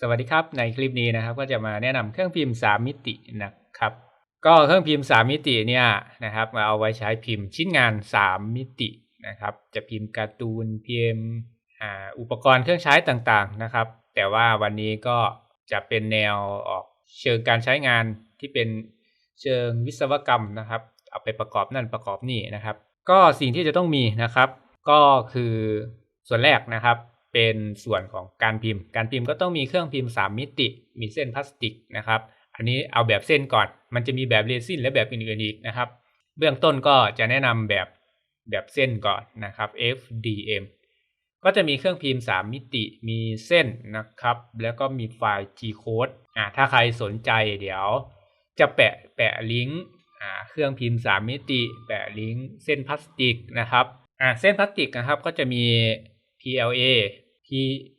สวัสดีครับในคลิปนี้นะครับ ก็จะมาแนะนำเครื่องพิมพ์ 3 มิตินะครับ ก็เครื่องพิมพ์ 3 มิติเนี่ยนะครับมาเอาไว้ใช้พิมพ์ชิ้นงาน 3 มิตินะครับ จะพิมพ์การ์ตูนพิมพ์อุปกรณ์เครื่องใช้ต่างๆนะครับ แต่ว่าวันนี้ก็จะเป็นแนวออกเชิงการใช้งานที่เป็นเชิงวิศวกรรมนะครับ เอาไปประกอบนั่นประกอบนี่นะครับ ก็สิ่งที่จะต้องมีนะครับ ก็คือส่วนแรกนะครับ เป็นส่วนของการพิมพ์ การพิมพ์ก็ต้องมีเครื่องพิมพ์ 3 มิติ มีเส้นพลาสติกนะครับ อันนี้เอาแบบเส้นก่อน มันจะมีแบบเรซินและแบบอื่นๆอีกนะครับ เบื้องต้นก็จะแนะนำแบบแบบเส้นก่อนนะครับ FDM ก็จะมีเครื่องพิมพ์ 3 มิติ มีเส้นนะครับ แล้วก็มีไฟล์ G code อ่าถ้าใครสนใจเดี๋ยว จะแปะแปะลิงก์อ่าเครื่องพิมพ์ 3 มิติ แปะลิงก์เส้นพลาสติกนะครับอ่าเส้นพลาสติกนะครับก็จะมี PLA P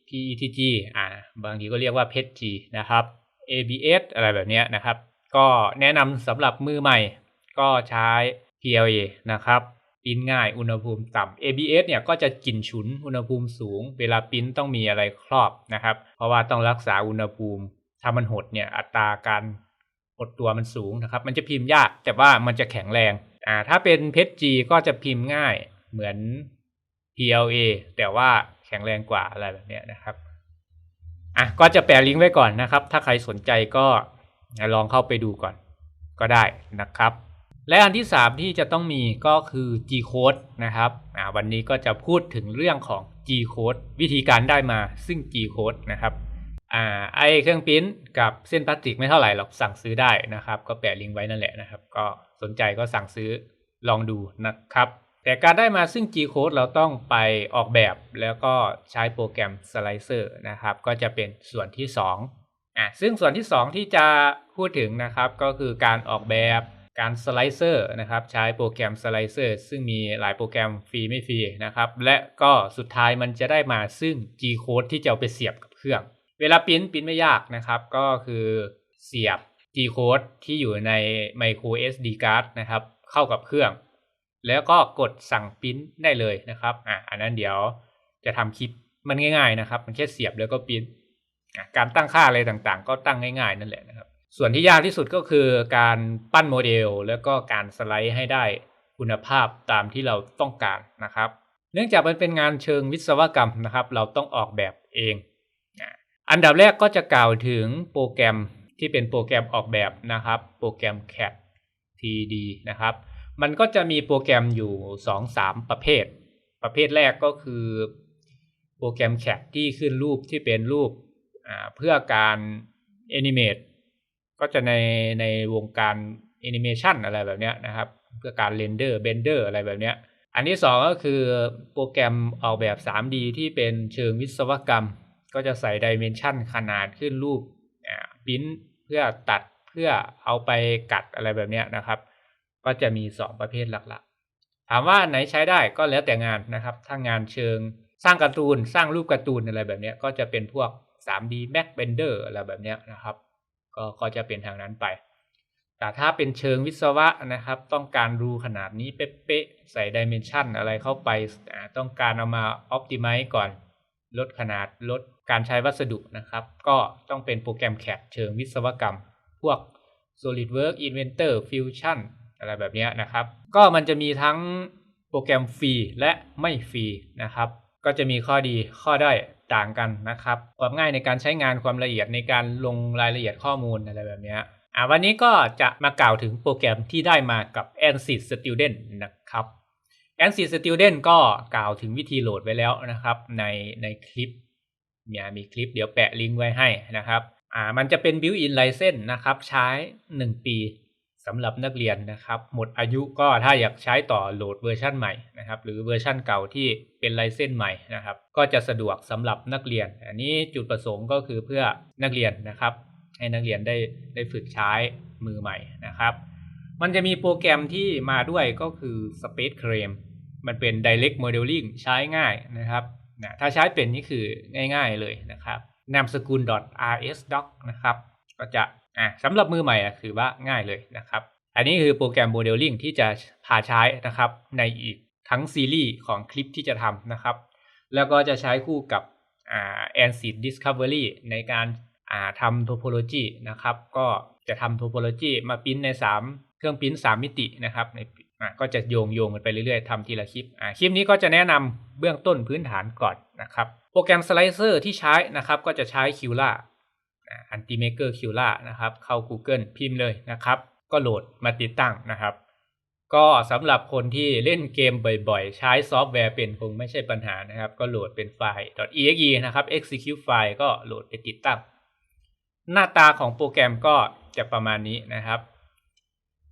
PETG อ่าบางทีก็เรียกว่า PETG นะครับ ABS อะไรแบบนี้นะครับ ก็แนะนำสำหรับมือใหม่ ก็ใช้ PLA นะครับปิ้นง่ายอุณหภูมิต่ำ ABS เนี่ยก็จะกลิ่นฉุนอุณหภูมิสูง เวลาปิ้นต้องมีอะไรครอบนะครับ เพราะว่าต้องรักษาอุณหภูมิ ถ้ามันหดเนี่ยอัตราการหดตัวมันสูงนะครับ มันจะพิมพ์ยากแต่ว่ามันจะแข็งแรงอ่าถ้าเป็นเพชร G ก็จะพิมพ์ง่ายเหมือน PLA แต่ว่า แข็งแรงกว่าอะไรแบบนี้นะครับอะก็จะแปะลิงก์ไว้ก่อนนะครับ ถ้าใครสนใจก็ลองเข้าไปดูก่อนก็ได้นะครับ และอันที่ 3 ที่จะต้องมีก็คือ G code นะครับอ่าวันนี้ก็จะพูดถึงเรื่องของ G code วิธีการได้มาซึ่ง G code นะครับอ่าไอเครื่องปริ้นกับเส้นพลาสติกไม่เท่าไหร่หรอกสั่งซื้อได้นะครับ ก็แปะลิงก์ไว้นั่นแหละนะครับ ก็สนใจก็สั่งซื้อลองดูนะครับ แต่การได้มาซึ่ง G code เราต้องไปออกแบบแล้วก็ใช้โปรแกรม Slicer นะครับ ก็จะเป็นส่วนที่ 2อะซึ่งส่วนที่ 2 ที่จะพูดถึงนะครับก็คือการออกแบบการสไลเซอร์นะครับ ใช้โปรแกรมสไลเซอร์ซึ่งมีหลายโปรแกรมฟรีไม่ฟรีนะครับ และก็สุดท้ายมันจะได้มาซึ่ง G code ที่จะเอาไปเสียบกับเครื่อง เวลาปิ้นปิ้นไม่ยากนะครับ ก็คือเสียบ G code ที่อยู่ใน micro SD card นะครับเข้ากับเครื่อง แล้วก็กดสั่งปริ้นได้เลยนะครับอะอันนั้นเดี๋ยวจะทำคลิปมันง่าย ๆนะครับ มันแค่เสียบแล้วก็ปริ้นอะการตั้งค่าอะไรต่างๆ ก็ตั้งง่าย ๆ นั่นแหละนะครับ ส่วนที่ยากที่สุดก็คือการปั้นโมเดล แล้วก็การสไลด์ให้ได้คุณภาพตามที่เราต้องการนะครับ เนื่องจากมันเป็นงานเชิงวิศวกรรมนะครับ เราต้องออกแบบเอง อันดับแรกก็จะกล่าวถึงโปรแกรมที่เป็นโปรแกรมออกแบบนะครับ โปรแกรม CAD TD นะครับ มันก็จะมีโปรแกรมอยู่2-3ประเภท ประเภทแรกก็คือโปรแกรม CAD ที่ขึ้นรูปที่เป็นรูปเพื่อการแอนิเมตก็จะในในวงการแอนิเมชันอะไรแบบเนี้ยนะครับ เพื่อการเรนเดอร์เบนเดอร์อะไรแบบเนี้ยอันที่2ก็คือโปรแกรมออกแบบ 3D ที่เป็นเชิงวิศวกรรม ก็จะใส่ดิเมนชันขนาดขึ้นรูปพิมพ์เพื่อตัดเพื่อเอาไปกัดอะไรแบบเนี้ยนะครับ ก็จะมี 2 ประเภทหลักๆ ถามว่าไหนใช้ได้ก็แล้วแต่งานนะครับ ถ้างานเชิงสร้างการ์ตูน สร้างรูปการ์ตูนอะไรแบบนี้ก็จะเป็นพวก 3D Max Blender อะไรแบบนี้นะครับ ก็ก็จะเป็นทางนั้นไป แต่ถ้าเป็นเชิงวิศวะนะครับ ต้องการรูขนาดนี้เป๊ะๆใส่ดิเมนชันอะไรเข้าไป ต้องการเอามา Optimize ก่อนลดขนาดลดการใช้วัสดุนะครับ ก็ต้องเป็นโปรแกรม CAD เชิงวิศวกรรม พวก SolidWorks Inventor Fusion อะไรแบบนี้นะครับ ก็มันจะมีทั้งโปรแกรมฟรีและไม่ฟรีนะครับ ก็จะมีข้อดีข้อด้อยต่างกันนะครับ ความง่ายในการใช้งานความละเอียดในการลงรายละเอียดข้อมูลอะไรแบบนี้อ่าวันนี้ก็จะมากล่าวถึงโปรแกรมที่ได้มากับ ANSYS Student นะครับ ANSYS Student ก็กล่าวถึงวิธีโหลดไว้แล้วนะครับในในคลิปเนี่ยมีคลิปเดี๋ยวแปะลิงก์ไว้ให้นะครับอ่ามันจะเป็น built-in license นะครับ ใช้ 1 ปี สำหรับนักเรียนนะครับ หมดอายุก็ถ้าอยากใช้ต่อโหลดเวอร์ชันใหม่นะครับหรือเวอร์ชันเก่าที่เป็นไลเซนส์ใหม่นะครับ ก็จะสะดวกสำหรับนักเรียน อันนี้จุดประสงค์ก็คือเพื่อนักเรียนนะครับ ให้นักเรียนได้ได้ฝึกใช้มือใหม่นะครับ มันจะมีโปรแกรมที่มาด้วยก็คือ Space Crane มันเป็น Direct Modeling ใช้ง่ายนะครับนะถ้าใช้เป็นนี่คือง่าย ๆเลยนะครับนามสกุล .rsdoc นะครับ ก็จะ อะสำหรับมือใหม่อะคือว่าง่ายเลยนะครับ อันนี้คือโปรแกรมโมเดลลิ่งที่จะพาใช้นะครับในอีกทั้งซีรีส์ของคลิปที่จะทำนะครับ แล้วก็จะใช้คู่กับอ่า ANSYS Discovery ในการอ่าทำ topology นะครับ ก็จะทำ topology มาปริ้นใน 3 เครื่องปริ้น3มิตินะครับในก็จะโยงโยงกันไปเรื่อยๆทำทีละคลิปคลิปนี้ก็จะแนะนำเบื้องต้นพื้นฐานก่อนนะครับ โปรแกรมสไลเซอร์ที่ใช้นะครับก็จะใช้ Qla อันติเมเกอร์ Qla นะครับ เข้า Google พิมพ์เลยนะครับ ก็โหลดมาติดตั้งนะครับ ก็สำหรับคนที่เล่นเกมบ่อยๆ ใช้ซอฟต์แวร์เป็นคงไม่ใช่ปัญหานะครับ ก็โหลดเป็นไฟล์ .exe นะครับ execute ไฟล์ก็โหลดไปติดตั้ง หน้าตาของโปรแกรมก็จะประมาณนี้นะครับ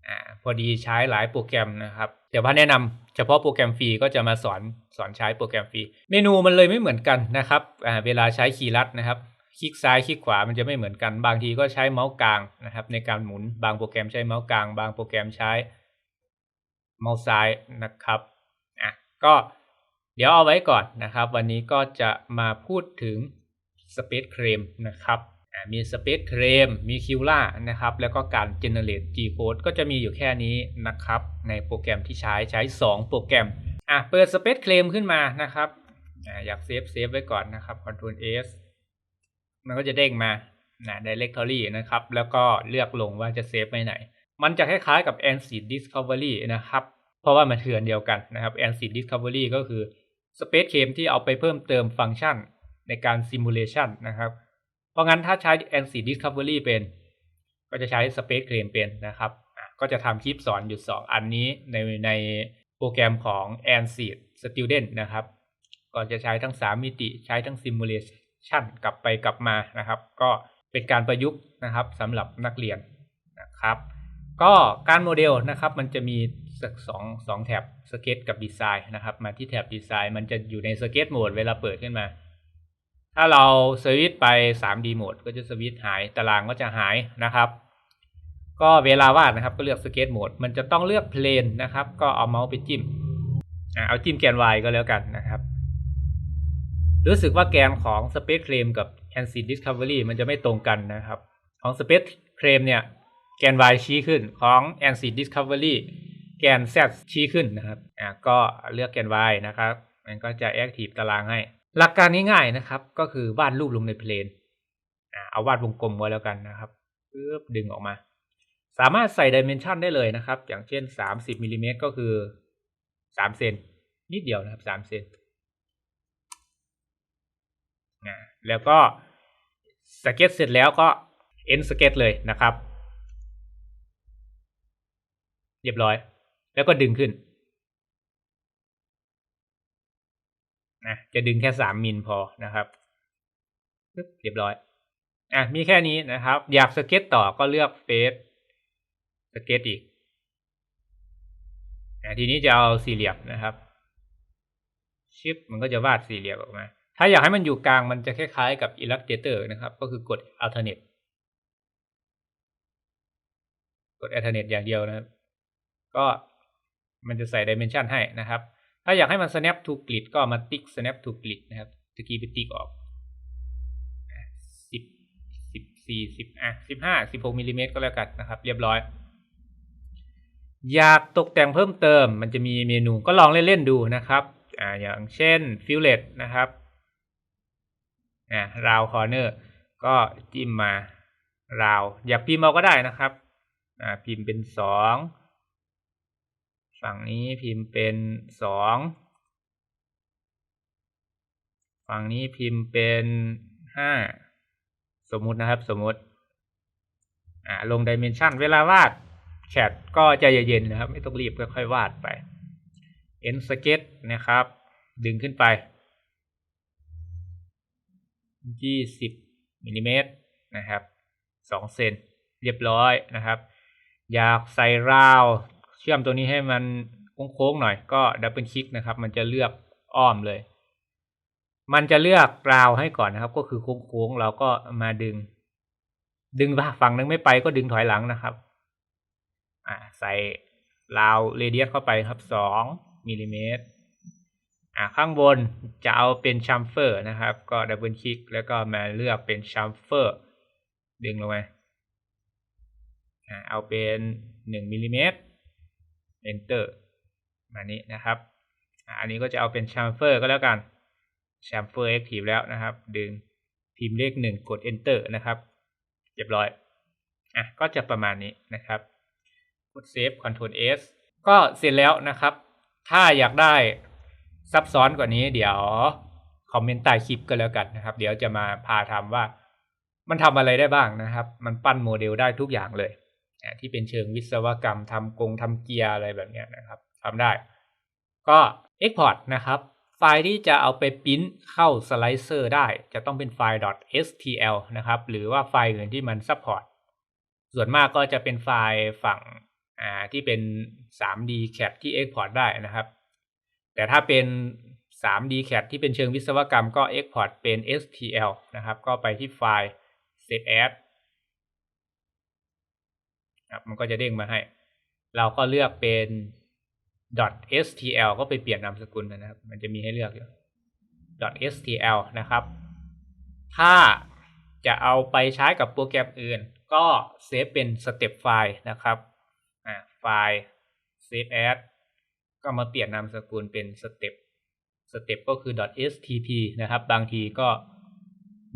อ่าพอดีใช้หลายโปรแกรมนะครับเดี๋ยวพ่อแนะนำเฉพาะโปรแกรมฟรีก็จะมาสอนสอนใช้โปรแกรมฟรี เมนูมันเลยไม่เหมือนกันนะครับอ่าเวลาใช้คีย์ลัดนะครับ คลิกซ้ายคลิกขวามันจะไม่เหมือนกัน บางทีก็ใช้เมาส์กลางนะครับ ในการหมุนบางโปรแกรมใช้เมาส์กลาง บางโปรแกรมใช้เมาส์ซ้ายนะครับอะก็เดี๋ยวเอาไว้ก่อนนะครับ วันนี้ก็จะมาพูดถึง Space Claim นะครับอ่ามี Space Claim มี Qla นะครับ แล้วก็การ generate G code ก็จะมีอยู่แค่นี้นะครับ ในโปรแกรมที่ใช้ใช้ 2 โปรแกรมอะเปิด Space Claim ขึ้นมานะครับอ่าอยากเซฟเซฟไว้ก่อนนะครับ Ctrl S มันก็จะเด้งมานะ directory นะครับ แล้วก็เลือกลงว่าจะเซฟไว้ไหน มันจะคล้ายๆกับ ANSYS Discovery นะครับ เพราะว่ามันเถือนเดียวกันนะครับ ANSYS Discovery ก็คือ Space Claim ที่เอาไปเพิ่มเติมฟังก์ชันในการ simulation นะครับ เพราะงั้นถ้าใช้ ANSYS Discovery เป็น ก็จะใช้ Space Claim เป็นนะครับ ก็จะทำคลิปสอนอยู่ 2 อันนี้ในในโปรแกรมของ ANSYS Student นะครับ ก็จะใช้ทั้ง 3 มิติ ใช้ทั้ง simulation ชั่นกลับไปกลับมานะครับ ก็เป็นการประยุกต์นะครับสำหรับนักเรียนนะครับ ก็การโมเดลนะครับมันจะมีสักสองสองแท็บสเก็ตกับดีไซน์นะครับ มาที่แท็บดีไซน์มันจะอยู่ในสเก็ตโหมดเวลาเปิดขึ้นมา ถ้าเราสวิตช์ไป 3D โหมดก็จะสวิตช์หายตารางก็จะหายนะครับ ก็เวลาวาดนะครับก็เลือกสเก็ตโหมดมันจะต้องเลือกเพลนนะครับ ก็เอาเมาส์ไปจิ้มเอาจิ้มแกน y ก็แล้วกันนะครับ รู้สึกว่าแกนของ Space Claim กับ ANSYS Discovery มันจะไม่ตรงกันนะครับ ของ Space Claim เนี่ย แกน y ชี้ขึ้นของ ANSYS Discovery แกน z ชี้ขึ้นนะครับอ่าก็เลือกแกน y นะครับ มันก็จะ Active ตารางให้ หลักการง่ายๆนะครับ ก็คือวาดรูปลงในเพลนเอาวาดวงกลมไว้แล้วกันนะครับปึ๊บดึงออกมา สามารถใส่ Dimension ได้เลยนะครับ อย่างเช่น 30มิลลิเมตรก็คือ 3 เซนนิดเดียวนะครับ 3 เซน นะแล้วก็สเก็ตเสร็จแล้วก็ end สเก็ตเลยนะครับ เรียบร้อย แล้วก็ดึงขึ้นนะจะดึงแค่สามมิลพอนะครับเรียบร้อยอะมีแค่นี้นะครับ อยากสเก็ตต่อก็เลือกเฟสสเก็ตอีกอะทีนี้จะเอาสี่เหลี่ยมนะครับ ชิปมันก็จะวาดสี่เหลี่ยมออกมา ถ้าอยากให้มันอยู่กลางมันจะคล้ายๆกับ Illustrator นะครับ ก็คือกด alternate กด alternate อย่างเดียวนะครับ ก็มันจะใส่ dimension ให้นะครับ ถ้าอยากให้มัน snap to grid ก็มาติ๊ก snap to grid นะครับตะกี้ไปติ๊กออกสิบสิบสี่สิบอะสิบห้าสิบหกมิลลิเมตรก็แล้วกันนะครับ เรียบร้อย อยากตกแต่งเพิ่มเติม มันจะมีเมนูก็ลองเล่นๆดูนะครับอ่าอย่างเช่น fillet นะครับ อ่าราวคอร์เนอร์ก็จิ้มมาราว อยากพิมพ์เอาก็ได้นะครับ อ่าพิมพ์เป็นสองฝั่งนี้พิมพ์เป็นสองฝั่งนี้พิมพ์เป็นห้าสมมุตินะครับ สมมุติอ่าลงดิเมนชันเวลาวาดแชทก็ใจเย็นๆนะครับ ไม่ต้องรีบค่อยๆวาดไป end sketch นะครับ ดึงขึ้นไป 20มิลลิเมตรนะครับ2เซนเรียบร้อยนะครับ อยากใส่ราว เชื่อมตัวนี้ให้มันโค้งๆหน่อยก็ดับเบิลคลิกนะครับ มันจะเลือกอ้อมเลย มันจะเลือกราวให้ก่อนนะครับ ก็คือโค้งๆเราก็มาดึง ดึงฝั่งนึงไม่ไปก็ดึงถอยหลังนะครับอ่าใส่ราวเรเดียสเข้าไปครับ2มิลลิเมตร อ่าข้างบนจะเอาเป็นชัมเฟอร์นะครับ ก็ดับเบิลคลิกแล้วก็มาเลือกเป็นชัมเฟอร์ดึงลงมาอ่าเอาเป็น1มิลลิเมตร enter มานี้นะครับอันนี้ก็จะเอาเป็นชัมเฟอร์ก็แล้วกัน chamfer active แล้วนะครับ ดึงพิมพ์เลขหนึ่งกด enter นะครับเรียบร้อยอะก็จะประมาณนี้นะครับ กด save control s ก็เสร็จแล้วนะครับ ถ้าอยากได้ ซับซ้อนกว่านี้เดี๋ยวคอมเมนต์ใต้คลิปก็แล้วกันนะครับ เดี๋ยวจะมาพาทำว่ามันทำอะไรได้บ้างนะครับ มันปั้นโมเดลได้ทุกอย่างเลยที่เป็นเชิงวิศวกรรมทำกงทำเกียร์อะไรแบบนี้นะครับทำได้ ก็ Export นะครับ ไฟล์ที่จะเอาไปพิมพ์เข้าสไลเซอร์ได้จะต้องเป็นไฟล์ .stl นะครับ หรือว่าไฟล์อื่นที่มัน support ส่วนมากก็จะเป็นไฟล์ฝั่งที่เป็น 3D CAD ที่ Export ได้นะครับ แต่ถ้าเป็น 3D CAD ที่เป็นเชิงวิศวกรรมก็ Export เป็น STL นะครับ ก็ไปที่ไฟล์ Save As ครับมันก็จะเด้งมาให้ เราก็เลือกเป็น .stl ก็ไปเปลี่ยนนามสกุลนะครับ มันจะมีให้เลือกอยู่ .stl นะครับ ถ้าจะเอาไปใช้กับโปรแกรมอื่น ก็เซฟเป็นสเต็ปไฟล์นะครับ ไฟล์ save as ก็มาเปลี่ยนนามสกุลเป็นสเต็ปสเต็ปก็คือ .stp นะครับ บางทีก็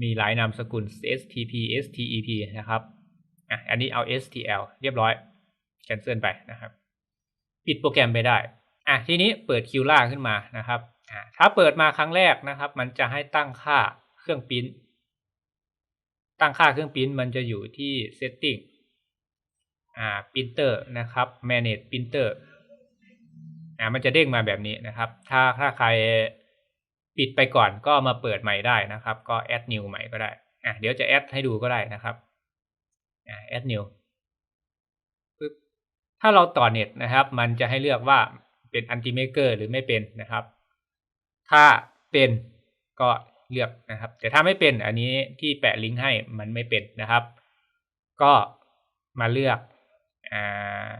มีหลายนามสกุล stp step นะครับอะอันนี้เอา stl เรียบร้อย cancel ไปนะครับ ปิดโปรแกรมไปได้อะทีนี้เปิดคิวล่าขึ้นมานะครับอะถ้าเปิดมาครั้งแรกนะครับ มันจะให้ตั้งค่าเครื่องพิมพ์ตั้งค่าเครื่องพิมพ์มันจะอยู่ที่ setting อ่า printer นะครับ manage printer อ่ามันจะเด้งมาแบบนี้นะครับ ถ้าถ้าใครปิดไปก่อนก็มาเปิดใหม่ได้นะครับ ก็ add new ใหม่ก็ได้อะเดี๋ยวจะ add ให้ดูก็ได้นะครับอ่า add new ปึ๊บถ้าเราต่อเน็ตนะครับ มันจะให้เลือกว่าเป็น anti maker หรือไม่เป็นนะครับ ถ้าเป็นก็เลือกนะครับ แต่ถ้าไม่เป็นอันนี้ที่แปะลิงก์ให้มันไม่เป็นนะครับ ก็มาเลือกอ่า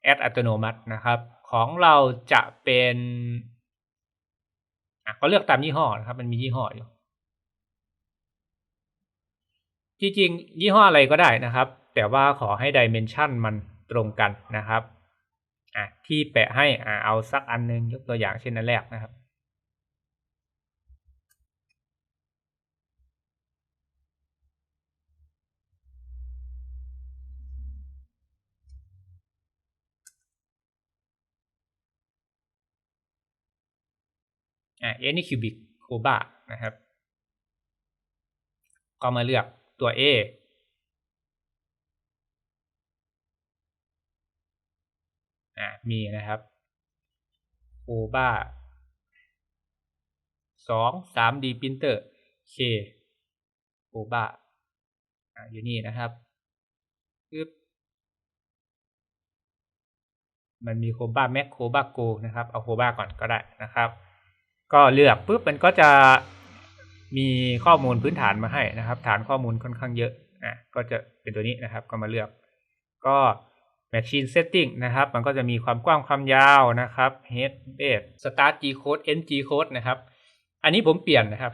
แอ ดอัตโนมัตินะครับ ของเราจะเป็นก็เลือกตามยี่ห้อนะครับ มันมียี่ห้ออยู่จริงๆยี่ห้ออะไรก็ได้นะครับ แต่ว่าขอให้ดิเมนชันมันตรงกันนะครับอะที่แปะให้อ่าเอาสักอันนึงยกตัวอย่างเช่นอันแรกนะครับ อ่า Anycubic Coba นะครับ ก็มาเลือกตัว A อ่ามีนะครับ Coba สอง 3D printer K Coba อ่าอยู่นี่นะครับปึ๊บมันมี Coba Mac Coba Go นะครับ เอา Coba ก่อนก็ได้นะครับ ก็เลือกปุ๊บมันก็จะมีข้อมูลพื้นฐานมาให้นะครับ ฐานข้อมูลค่อนข้างเยอะอะก็จะเป็นตัวนี้นะครับ ก็มาเลือก ก็ Machine Setting นะครับ มันก็จะมีความกว้างความยาวนะครับ Head Base Start G Code End G Code นะครับ อันนี้ผมเปลี่ยนนะครับ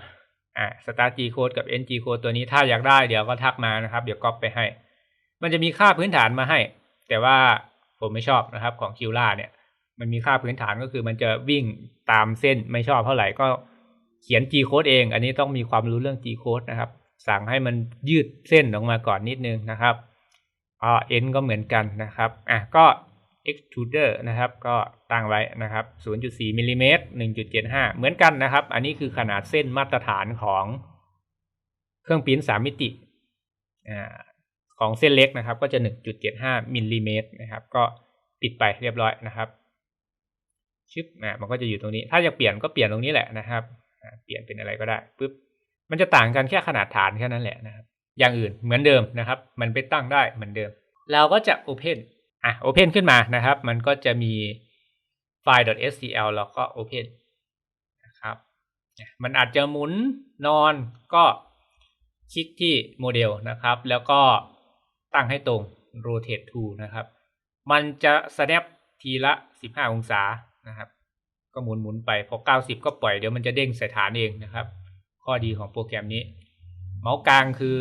อ่า Start G Code กับ End G Code ตัวนี้ถ้าอยากได้เดี๋ยวก็ทักมานะครับ เดี๋ยวก๊อปไปให้ มันจะมีค่าพื้นฐานมาให้ แต่ว่าผมไม่ชอบนะครับของ q l a เนี่ย มันมีค่าพื้นฐานก็คือมันจะวิ่งตามเส้นไม่ชอบเท่าไหร่ก็เขียน G code เอง อันนี้ต้องมีความรู้เรื่อง G code นะครับ สั่งให้มันยืดเส้นออกมาก่อนนิดนึงนะครับอ่า N ก็เหมือนกันนะครับอะก็ extruder นะครับ ก็ตั้งไว้นะครับ 0.4มิลลิเมตร1.75 เหมือนกันนะครับ อันนี้คือขนาดเส้นมาตรฐานของเครื่องพิมพ์3มิติอ่าของเส้นเล็กนะครับ ก็จะ 1.75มิลลิเมตรนะครับ ก็ปิดไปเรียบร้อยนะครับ ชึบอ่ามันก็จะอยู่ตรงนี้ ถ้าอยากเปลี่ยนก็เปลี่ยนตรงนี้แหละนะครับ เปลี่ยนเป็นอะไรก็ได้ปุ๊บมันจะต่างกันแค่ขนาดฐานแค่นั้นแหละนะครับ อย่างอื่นเหมือนเดิมนะครับ มันไปตั้งได้เหมือนเดิม เราก็จะ Open อะ Open ขึ้นมานะครับ มันก็จะมีไฟล์ .scl แล้วก็ Open นะครับ มันอาจจะหมุนนอนก็คลิกที่โมเดลนะครับ แล้วก็ตั้งให้ตรง rotate to นะครับ มันจะ snap ทีละ 15 องศา นะครับ ก็หมุนหมุนไปพอ90ก็ปล่อยเดี๋ยวมันจะเด้งใส่ฐานเองนะครับ ข้อดีของโปรแกรมนี้ เมาส์กลางคือ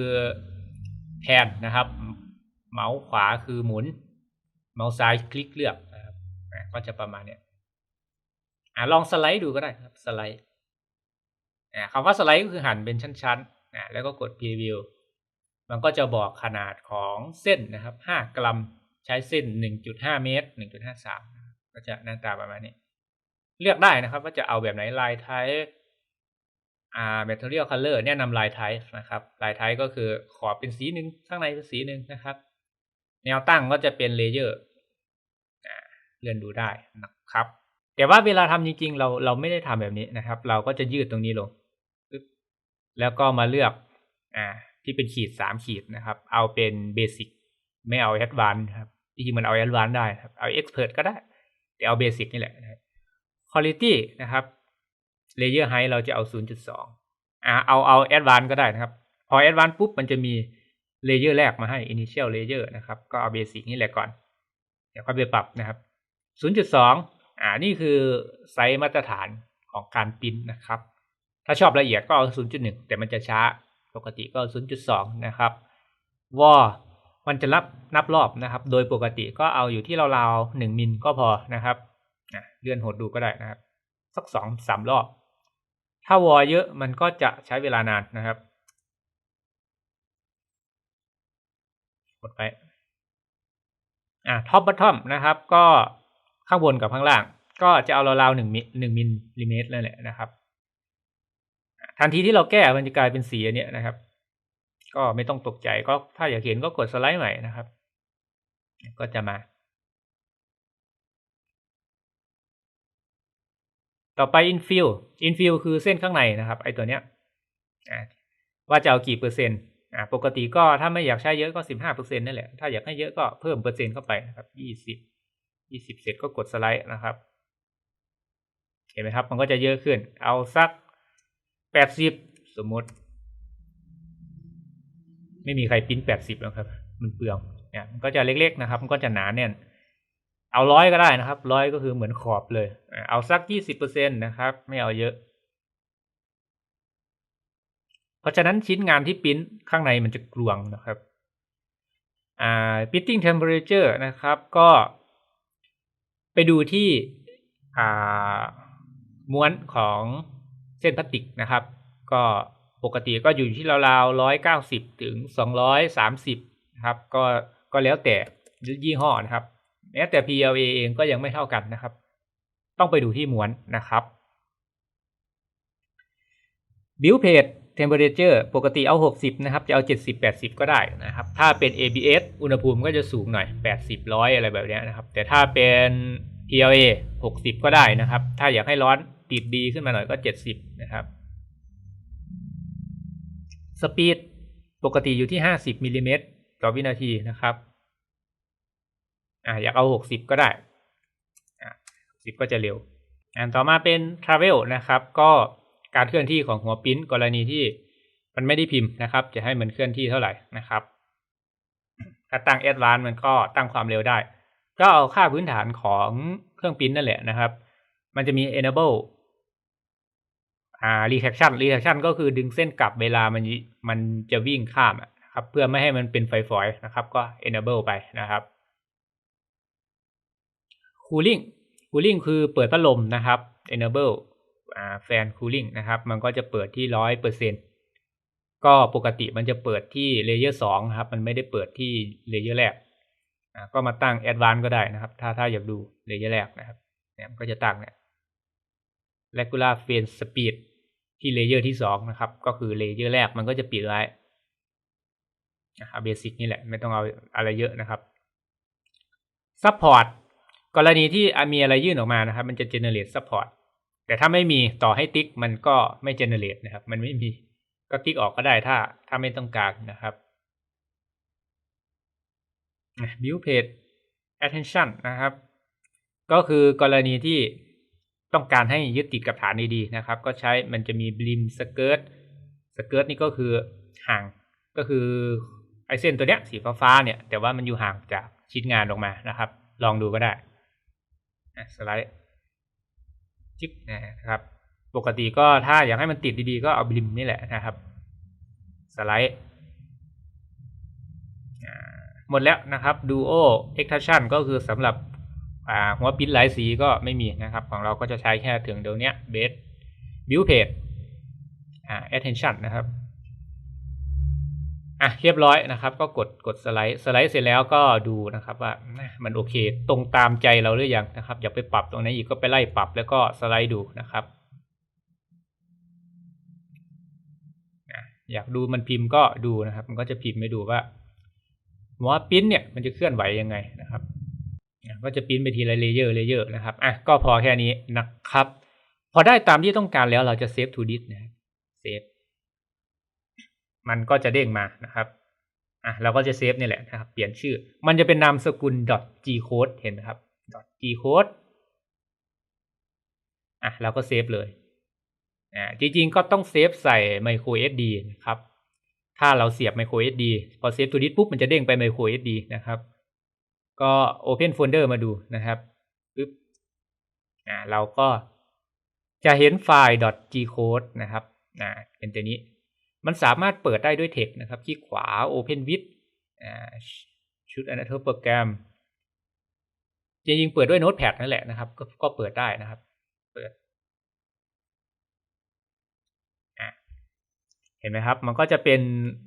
แทนนะครับ เมาส์ขวาคือหมุน เมาส์ซ้ายคลิกเลือกนะครับก็จะประมาณนี้อ่าลองสไลด์ดูก็ได้ครับสไลด์อ่าคำว่าสไลด์ก็คือหั่นเป็นชั้นๆอ่าแล้วก็กด preview มันก็จะบอกขนาดของเส้นนะครับ 5 กรัมใช้เส้น 1.5 เมตร 1.53 ก็จะหน้าตาประมาณนี้ เลือกได้นะครับ ว่าจะเอาแบบไหนลายไทป์อ่า material color แนะนำลายไทป์นะครับ ลายไทป์ก็คือขอบเป็นสีหนึ่งข้างในเป็นสีหนึ่งนะครับ แนวตั้งก็จะเป็นเลเยอร์เลื่อนดูได้นะครับ แต่ว่าเวลาทำจริง ๆ เราเราไม่ได้ทำแบบนี้นะครับ เราก็จะยืดตรงนี้ลง แล้วก็มาเลือกอ่าที่เป็นขีดสามขีดนะครับ เอาเป็นเบสิกไม่เอาแอดวานซ์ครับจริงๆมันเอาแอดวานซ์ได้ครับ เอาเอ็กซ์เพรสก็ได้ แต่เอาเบสิกนี่แหละครับ quality นะครับ layer height เราจะเอา 0.2อ่าเอาเอา advanced ก็ได้นะครับ พอ advanced ปุ๊บมันจะมี layer แรกมาให้ initial layer นะครับ ก็เอา basic นี่แหละก่อน เดี๋ยวค่อยไปปรับนะครับ 0.2อ่านี่คือไซส์มาตรฐานของการปริ้นนะครับ ถ้าชอบละเอียดก็เอา 0.1 แต่มันจะช้า ปกติก็ 0.2 นะครับวอ มันจะรับนับรอบนะครับ โดยปกติก็เอาอยู่ที่ราวๆ1มิลก็พอนะครับเลื่อนหดดูก็ได้นะครับ สักสองสามรอบ ถ้าวอเยอะมันก็จะใช้เวลานานนะครับกดไปอ่าท็อปบัตทอมนะครับ ก็ข้างบนกับข้างล่าง ก็จะเอาราวๆหนึ่งมิลหนึ่งมิลลิเมตรนั่นแหละนะครับทันทีที่เราแก้มันจะกลายเป็นสีอันนี้นะครับ ก็ไม่ต้องตกใจก็ถ้าอยากเห็นก็กดสไลด์ใหม่นะครับ ก็จะมา ต่อไป infill infill คือเส้นข้างในนะครับ ไอตัวเนี้ยว่าจะเอากี่เปอร์เซ็นต์ปกติก็ถ้าไม่อยากใช้เยอะก็สิบห้าเปอร์เซ็นต์นั่นแหละ ถ้าอยากให้เยอะก็เพิ่มเปอร์เซ็นต์เข้าไปนะครับยี่สิบยี่สิบเสร็จก็กดสไลด์นะครับ เห็นไหมครับ มันก็จะเยอะขึ้น เอาสักแปดสิบสมมติ ไม่มีใครปิ้นแปดสิบแล้วครับ มันเปลืองเนี่ยมันก็จะเล็กๆนะครับ มันก็จะหนาแน่น เอาร้อยก็ได้นะครับร้อยก็คือเหมือนขอบเลย เอาสักยี่สิบเปอร์เซ็นตนะครับ ไม่เอาเยอะ เพราะฉะนั้นชิ้นงานที่ปิ้นข้างในมันจะกลวงนะครับอ่า pitting temperature นะครับก็ไปดูที่อ่าม้วนของเส้นพลาสติกนะครับ ก็ ปกติก็อยู่ที่ราวๆร้อยเก้าสิบถึงสองร้อยสามสิบนะครับก็ก็แล้วแต่ยี่ห้อนะครับแม้แต่ PLA เองก็ยังไม่เท่ากันนะครับ ต้องไปดูที่ม้วนนะครับ Build Page Temperature ปกติเอา 60 นะครับ จะเอา 70 80 ก็ได้นะครับ ถ้าเป็น ABS อุณหภูมิก็จะสูงหน่อย 80 100 อะไรแบบนี้นะครับ แต่ถ้าเป็น PLA 60 ก็ได้นะครับ ถ้าอยากให้ร้อนติดดีขึ้นมาหน่อยก็ 70 นะครับ สปีดปกติอยู่ที่ 50มิลลิเมตรต่อวินาทีนะครับอ่าอยากเอา 60 ก็ได้อ่า60 ก็จะเร็วอันต่อมาเป็น Travel นะครับ ก็การเคลื่อนที่ของหัวปิ้นกรณีที่มันไม่ได้พิมพ์นะครับ จะให้มันเคลื่อนที่เท่าไหร่นะครับ ถ้าตั้ง Advanced มันก็ตั้งความเร็วได้ ก็เอาค่าพื้นฐานของเครื่องปิ้นนั่นแหละนะครับ มันจะมี enable อ่า retraction retraction ก็คือดึงเส้นกลับเวลามันมันจะวิ่งข้ามนะครับ เพื่อไม่ให้มันเป็นไฟฝอยนะครับ ก็ enable ไปนะครับ cooling cooling คือเปิดพัดลมนะครับ enable อ่าแฟน cooling นะครับ มันก็จะเปิดที่ร้อยเปอร์เซ็นก็ปกติมันจะเปิดที่เลเยอร์สองครับ มันไม่ได้เปิดที่เลเยอร์แรกก็มาตั้ง advanced ก็ได้นะครับ ถ้าถ้าอยากดูเลเยอร์แรกนะครับเนี่ยมันก็จะตั้งเนี่ย regular phase speed ที่เลเยอร์ที่สองนะครับ ก็คือเลเยอร์แรกมันก็จะปิดไว้นะครับเบสิกนี่แหละ ไม่ต้องเอาอะไรเยอะนะครับ support กรณีที่มีอะไรยื่นออกมานะครับ มันจะ generate support แต่ถ้าไม่มีต่อให้ติ๊กมันก็ไม่ generate นะครับ มันไม่มีก็ติ๊กออกก็ได้ถ้าถ้าไม่ต้องการนะครับ view page attention นะครับ ก็คือกรณีที่ ต้องการให้ยึดติดกับฐานดีๆนะครับ ก็ใช้มันจะมี brim skirt skirt นี่ก็คือห่างก็คือไอเส้นตัวเนี้ยสีฟ้าๆเนี่ยแต่ว่ามันอยู่ห่างจากชิ้นงานออกมานะครับ ลองดูก็ได้สไลด์จิ๊บนะครับ ปกติก็ถ้าอยากให้มันติดดีๆ ก็เอาบลิมนี่แหละนะครับ สไลด์หมดแล้วนะครับ Duo Extraction ก็คือสำหรับ หัวปิ้นหลายสีก็ไม่มีนะครับ ของเราก็จะใช้แค่ถึงเดี๋ยวนี้เบสบิวเพจอ่า attention นะครับอะเรียบร้อยนะครับ ก็กดกดสไลด์สไลด์เสร็จแล้วก็ดูนะครับว่ามันโอเค ตรงตามใจเราหรือยังนะครับ อย่าไปปรับตรงไหนอีกก็ไปไล่ปรับแล้วก็สไลด์ดูนะครับอยากดูมันพิมพ์ก็ดูนะครับ มันก็จะพิมพ์ให้ดูว่าหัวปิ้นเนี่ยมันจะเคลื่อนไหวยังไงนะครับ ก็จะปิ้นไปทีละเลเยอร์เลเยอร์นะครับอะก็พอแค่นี้นะครับ พอได้ตามที่ต้องการแล้วเราจะเซฟทูดิสนะเซฟมันก็จะเด้งมานะครับอะเราก็จะเซฟนี่แหละนะครับ เปลี่ยนชื่อ มันจะเป็นนามสกุล .g code เห็นไหมครับ .g code อะเราก็เซฟเลยอ่าจริงๆก็ต้องเซฟใส่ micro SD นะครับ ถ้าเราเสียบ micro SD พอเซฟ to disk ปุ๊บมันจะเด้งไป micro SD นะครับ ก็ open folder มาดูนะครับปึ๊บอ่าเราก็จะเห็นไฟล์ .g code นะครับอ่าเป็นตัวนี้ มันสามารถเปิดได้ด้วย text นะครับ คลิกขวา open with อ่าชุด another program จริงๆเปิดด้วย notepad นั่นแหละนะครับ ก็ก็เปิดได้นะครับ เปิดอะเห็นไหมครับ มันก็จะเป็น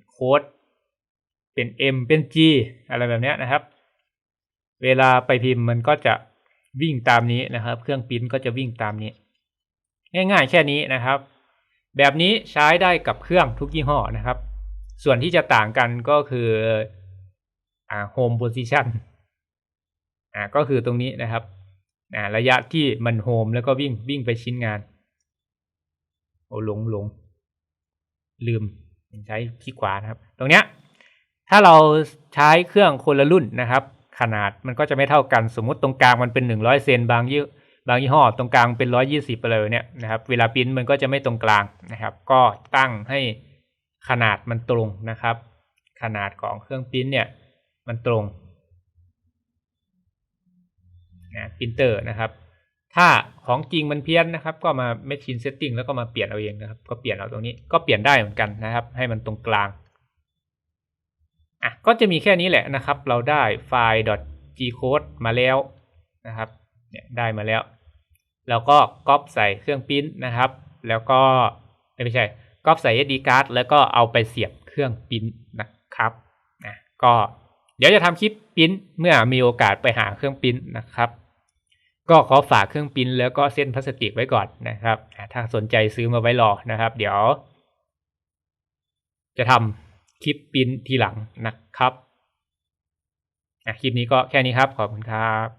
โค้ด เป็น M เป็น G อะไรแบบนี้นะครับ เวลาไปพิมพ์มันก็จะวิ่งตามนี้นะครับ เครื่องปริ้นก็จะวิ่งตามนี้ ง่ายๆ แค่นี้นะครับ แบบนี้ใช้ได้กับเครื่องทุกยี่ห้อนะครับ ส่วนที่จะต่างกันก็คืออ่า home position อ่าก็คือตรงนี้นะครับอ่าระยะที่มันโฮมแล้วก็วิ่งวิ่งไปชิ้นงาน โอ้หลงหลงลืมใช้คลิกขวานะครับ ตรงเนี้ยถ้าเราใช้เครื่องคนละรุ่นนะครับ ขนาดมันก็จะไม่เท่ากันสมมติตรงกลางมันเป็นหนึ่งร้อยเซนบางยี่บางยี่ห้อตรงกลางเป็นร้อยี่สิบไปเลยเนี่ยนะครับเวลาปริ้นมันก็จะไม่ตรงกลางนะครับ ก็ตั้งให้ขนาดมันตรงนะครับ ขนาดของเครื่องปริ้นเนี่ยมันตรงนะปรินเตอร์นะครับ ถ้าของจริงมันเพี้ยนนะครับ ก็มา Machine Setting แล้วก็มาเปลี่ยนเอาเองนะครับ ก็เปลี่ยนเอาตรงนี้ก็เปลี่ยนได้เหมือนกันนะครับ ให้มันตรงกลาง อะก็จะมีแค่นี้แหละนะครับ เราได้ไฟล์ .g code มาแล้วนะครับเนี่ยได้มาแล้ว แล้วก็ก๊อปใส่เครื่องปริ้นนะครับ แล้วก็ไม่ใช่ก๊อปใส่ SD card แล้วก็เอาไปเสียบเครื่องปริ้นนะครับนะก็เดี๋ยวจะทำคลิปปริ้นเมื่อมีโอกาสไปหาเครื่องปริ้นนะครับก็ขอฝากเครื่องปริ้นแล้วก็เส้นพลาสติกไว้ก่อนนะครับ ถ้าสนใจซื้อมาไว้รอนะครับ เดี๋ยว จะทำ คลิปปินทีหลังนะครับคลิปนี้ก็แค่นี้ครับ ขอบคุณครับ